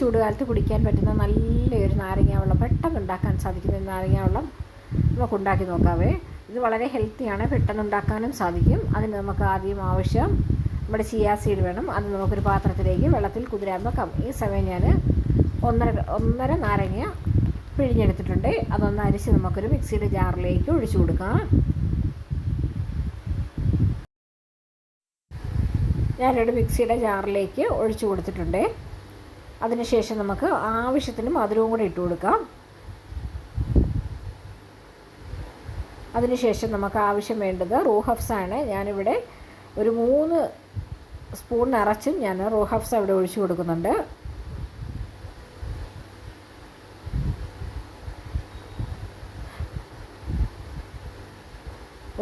ചൂടുകാലത്ത് കുടിക്കാൻ പറ്റുന്ന നല്ലൊരു നാരങ്ങ വെള്ളം പെട്ടെന്ന് ഉണ്ടാക്കാൻ സാധിക്കുന്ന നാരങ്ങ വെള്ളം നമുക്ക് ഉണ്ടാക്കി നോക്കാവേ. ഇത് വളരെ ഹെൽത്തിയാണ് പെട്ടെന്ന് ഉണ്ടാക്കാനും സാധിക്കും. അതിന് നമുക്ക് ആദ്യം ആവശ്യം നമ്മുടെ ചിയാ സീഡ് വേണം. അത് നമുക്കൊരു പാത്രത്തിലേക്ക് വെള്ളത്തിൽ കുതിരാൻ ഈ സമയം ഞാൻ ഒന്നര ഒന്നര നാരങ്ങ പിഴിഞ്ഞെടുത്തിട്ടുണ്ട്. അതൊന്ന് അരിച്ച് നമുക്കൊരു മിക്സിയുടെ ജാറിലേക്ക് ഒഴിച്ചു കൊടുക്കാം. ഞാനൊരു മിക്സിയുടെ ജാറിലേക്ക് ഒഴിച്ചു കൊടുത്തിട്ടുണ്ട്. അതിനുശേഷം നമുക്ക് ആവശ്യത്തിന് മധുരവും കൂടെ ഇട്ട് കൊടുക്കാം. അതിനുശേഷം നമുക്ക് ആവശ്യം വേണ്ടത് റോഹഫ്സ് ആണ്. ഞാനിവിടെ ഒരു മൂന്ന് സ്പൂൺ നിറച്ചും ഞാൻ റൂഹഫ്സ് അവിടെ ഒഴിച്ചു കൊടുക്കുന്നുണ്ട്.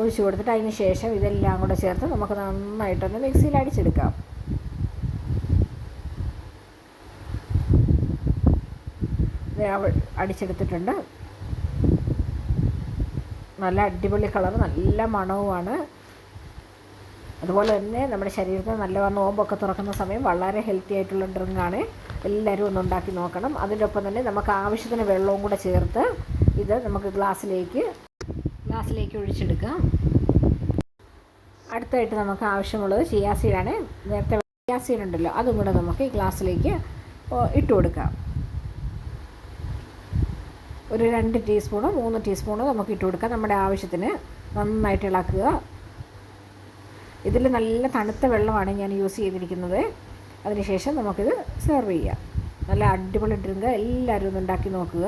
ഒഴിച്ചു കൊടുത്തിട്ട് അതിന് ശേഷം ഇതെല്ലാം കൂടെ ചേർത്ത് നമുക്ക് നന്നായിട്ടൊന്ന് മിക്സിയിൽ അടിച്ചെടുക്കാം. അടിച്ചെടുത്തിട്ടുണ്ട്. നല്ല അടിപൊളി കളർ നല്ല മണവുമാണ്. അതുപോലെ തന്നെ നമ്മുടെ ശരീരത്തിന് നല്ല നോമ്പൊക്കെ തുറക്കുന്ന സമയം വളരെ ഹെൽത്തി ആയിട്ടുള്ള ഡ്രിങ്കാണ്. എല്ലാവരും ഒന്ന് ഉണ്ടാക്കി നോക്കണം. അതിന്റെ ഒപ്പം തന്നെ നമുക്ക് ആവശ്യത്തിന് വെള്ളവും കൂടെ ചേർത്ത് ഇത് നമുക്ക് ഗ്ലാസ്സിലേക്ക് ഗ്ലാസ്സിലേക്ക് ഒഴിച്ചെടുക്കാം. അടുത്തായിട്ട് നമുക്ക് ആവശ്യമുള്ളത് ചിയാസീഡാണ് നേരത്തെ ചിയാസീഡ് ഉണ്ടല്ലോ അതും കൂടെ നമുക്ക് ഈ ഗ്ലാസ്സിലേക്ക് ഇട്ട് കൊടുക്കാം. ഒരു രണ്ട് ടീസ്പൂണോ മൂന്ന് ടീസ്പൂണോ നമുക്ക് ഇട്ട് കൊടുക്കാം. നമ്മുടെ ആവശ്യത്തിന് നന്നായിട്ട് ഇളക്കുക. ഇതിൽ നല്ല തണുത്ത വെള്ളമാണ് ഞാൻ യൂസ് ചെയ്തിരിക്കുന്നത്. അതിനുശേഷം നമുക്കിത് സെർവ് ചെയ്യാം. നല്ല അടിപൊളി ഡ്രിങ്ക് എല്ലാവരും ഒന്ന് ഉണ്ടാക്കി നോക്കുക.